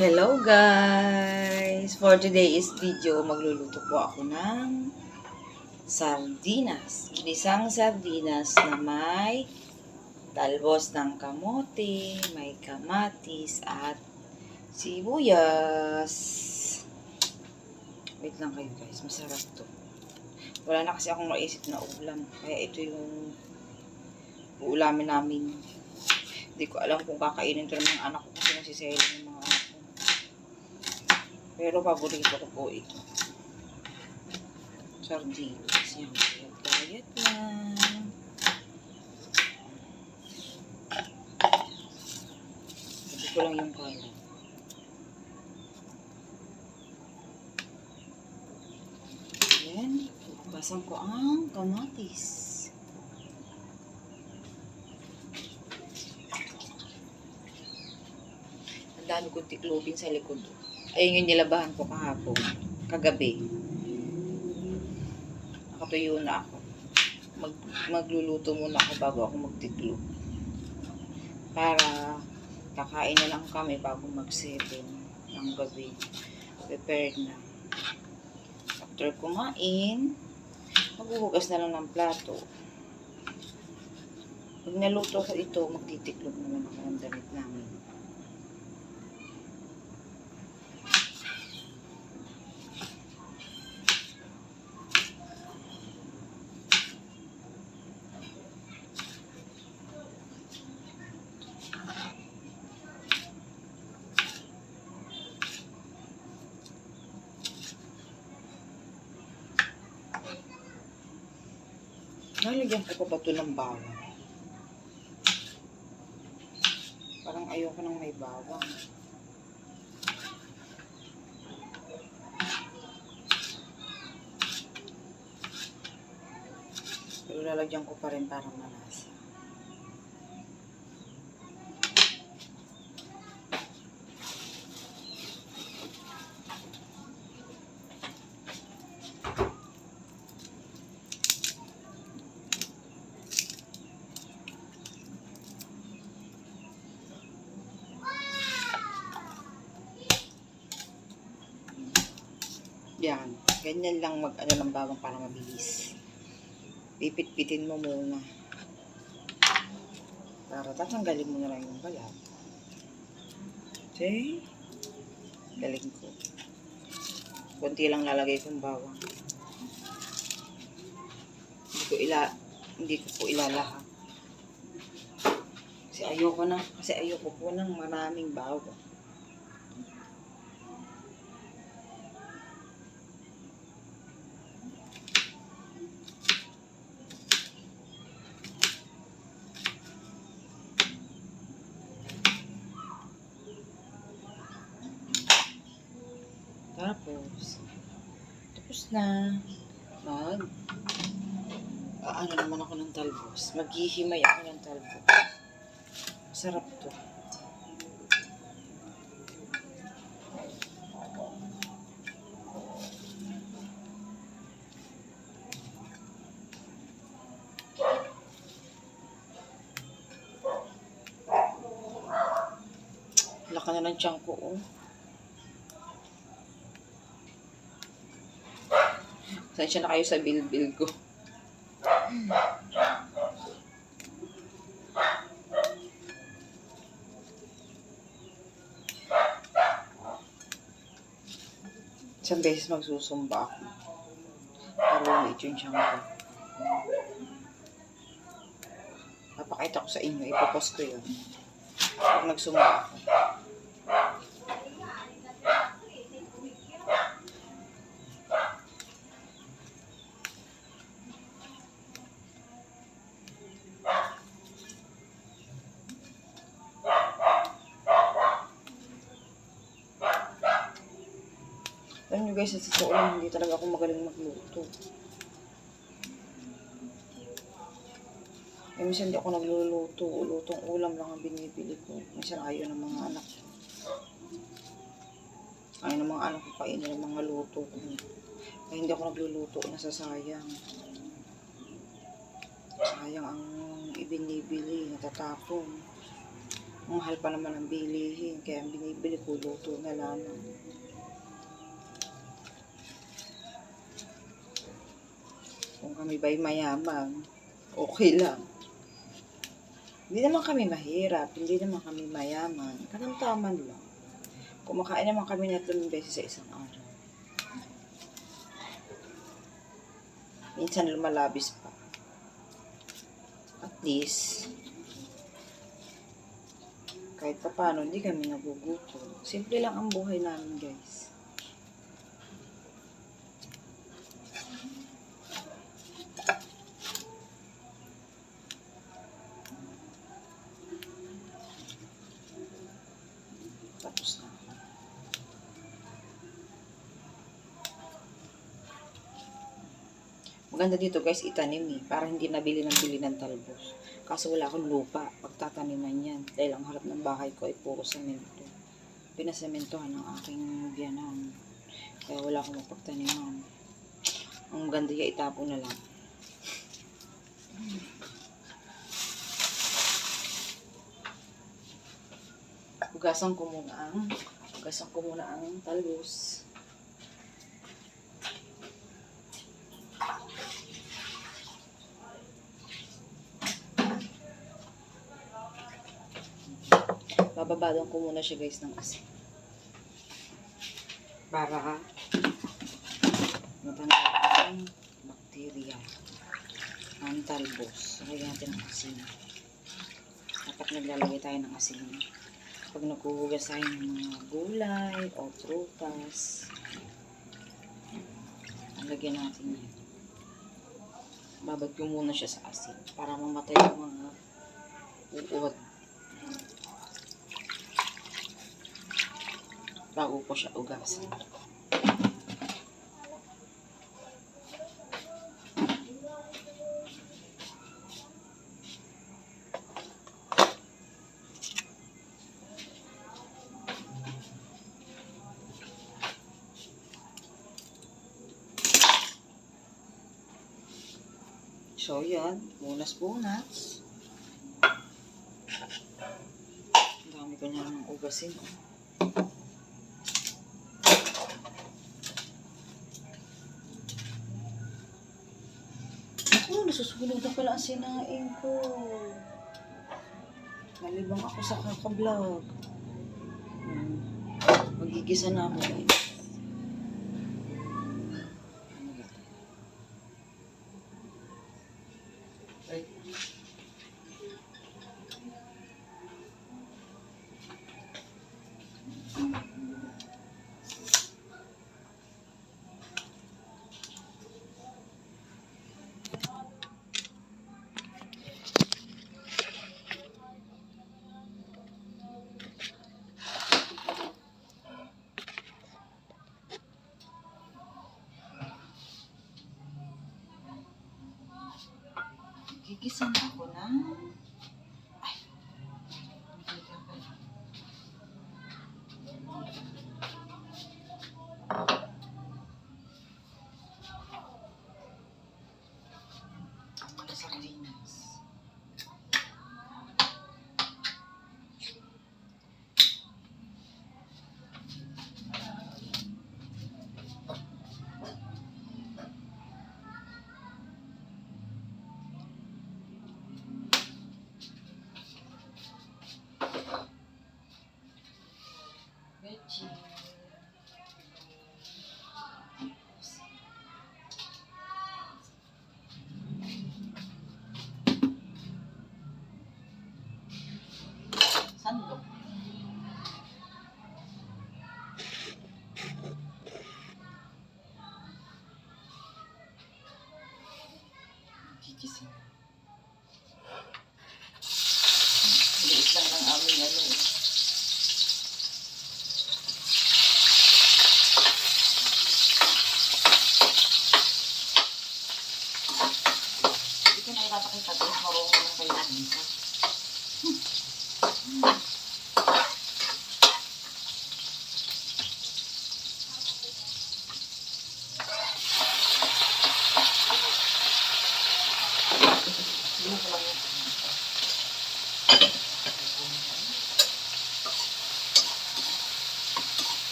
Hello guys! For today's video, magluluto po ako ng sardinas. Ginisang sardinas na may talbos ng kamote, may kamatis at sibuyas. Wait lang kayo guys, masarap to. Wala na kasi akong maisip na ulam. Kaya ito yung uulamin namin. Hindi ko alam kung kakainin to ng mga anak ko kasi nasiselo ng mga anak ko. Pero paborito ko po ito. Sardinas. Yan. Gayat lang. Hindi ko lang yung kaya. Then, basan ko ang kamatis. Ang dami kong tiklopin sa likod. Ayun yung nilabahan ko kahapon. Kagabi. Nakatuyo na ako. Mag, magluluto muna ako bago ako magtiklo. Para kakain na lang kami bago mag-7 ng gabi. Prepared na. After kumain, maghuhugas na lang ng plato. Pag naluto ko ito, magtitiklop naman ako ng damit namin. Nalagyan ko pa ba ito ng bawang? Parang ayoko nang may bawang. Pero lalagyan ko pa rin para malasa. Yan. Ganyan lang mag ano ng bawang para mabilis. Pipit-pitin mo muna. Para tatanggalin mo na lang yung balat. Okay? Galing ko. Kunti lang lalagay kong bawang. Hindi ko ila hindi ko po ilalahat. Kasi ayoko na, kasi ayoko po ng maraming bawang. Tapos, tapos na. Mag, ano naman ako ng talbos. Maghihimay ako ng talbos. Sarap to. Laka na ng tiyan ko, oh. Sensya na kayo sa bilbil ko. Isang beses magsusumba ako. Para ulit yung tiyan ko. Papakita ko sa inyo. Ipopost ko yun. Pag nagsumba ako. Guys, sa totoo lang, hindi talaga ako magaling magluto. Eh, minsan hindi ako nagluluto. Lutong ulam lang ang binibili ko. Minsan ayaw ng mga anak ko. Ayaw ng mga anak ko kainin ng mga luto ko. Kaya hindi ako nagluluto. Nasasayang. Sayang ang ibinibili. Natatapon. Mahal pa naman ang bilihin, kaya ang binibili ko luto na lamang. Kami ba'y mayaman, okay lang. Hindi naman kami mahirap, hindi naman kami mayaman. Karamtaman lang. Kumakain naman kami na tatlong beses sa isang araw. Minsan lumalabis pa. At least, kahit pa paano, hindi kami nagugutom. Simple lang ang buhay namin, guys. Maganda dito guys, itanim eh. Para hindi nabili ng bili ng talbos. Kaso wala akong lupa. Pagtataniman yan. Dahil ang harap ng bahay ko ay puro semento. Pinasementohan ng aking biyanan. Kaya wala akong mapagtaniman. Ang ganda ya itapon na lang. Hugasan ko muna ang hugasan ko muna ang talbos. Bababadan ko muna siya guys ng asin. Para matanggal ang bakterya ang talbos. Lagyan natin ng asin. Dapat naglalagay tayo ng asin. Pag naghuhugas tayo ng mga gulay o prutas, lagyan natin yan. Babad ko muna siya sa asin para mamatay yung mga uod. Bago ko siya ugasan. So, yan. Bunas-bunas. Ang dami ko na ng ugasin. Oh. Ako, nasusunog na pala ang sinain ko. Malibang ako sa kaka-vlog. Hmm. Magigisa na ako guys. Ano na ako na.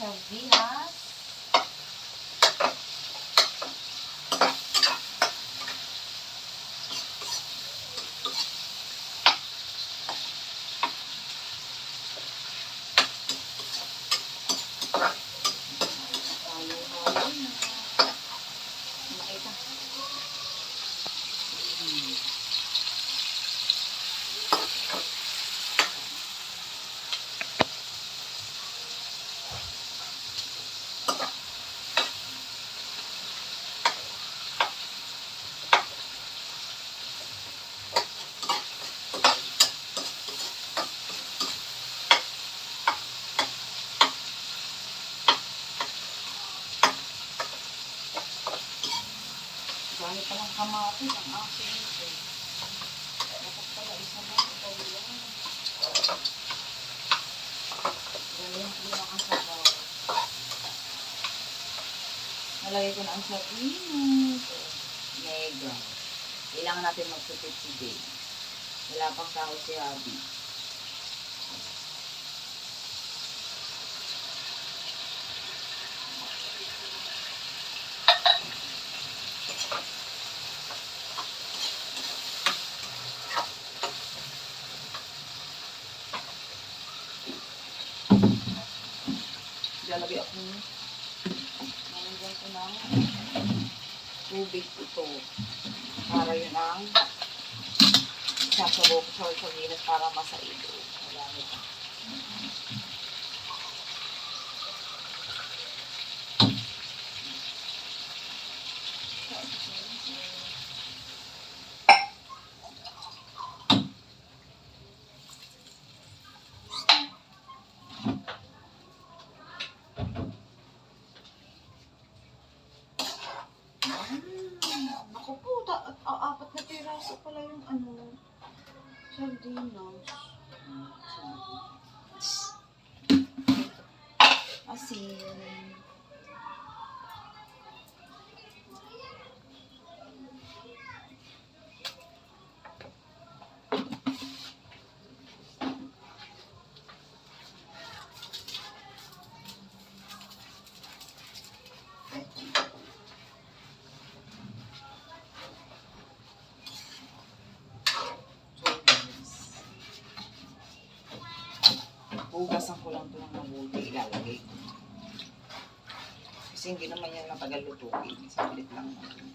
Sardinas. Kamatis ang aking ito. Dapat pala isa lang ito lang. Ganyan ko lang ang sabaw. Nalagay ko na ang sardinas. Mega. Kailangan natin magtupit si Dave. Wala pang tao si Abby. Lalagay ako ng nalagyan ko ng tubig ito. Para yun ang sasabaw ko sa sardinas para masailo. Marami pa. Mm, Ako po, ta- a- apat na piraso pala yung ano, sardinas. Asin. Hugasan ko lang ito ng mabuti, ilalagay ko. Kasi hindi naman yan matagal lutuin. Saglit lang naman.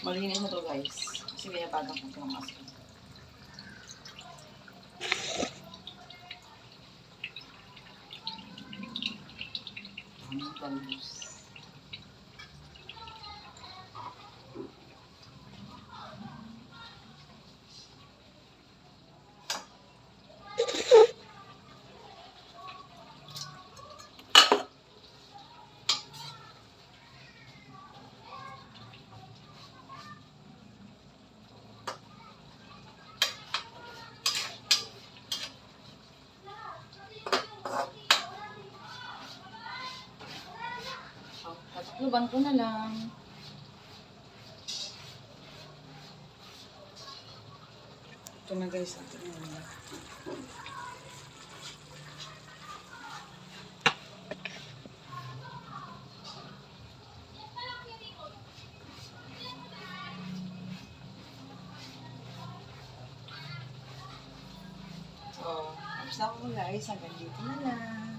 Malinis na to guys. Kasi binabagang ko ito ng asin. Ang talus. Oh, Tatakluban ko na lang. Ito na guys, natin na. So, tapos na ako guys. Hanggang dito na lang.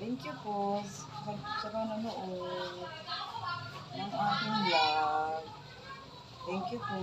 Thank you po sa, panonood ng aking vlog. Thank you po.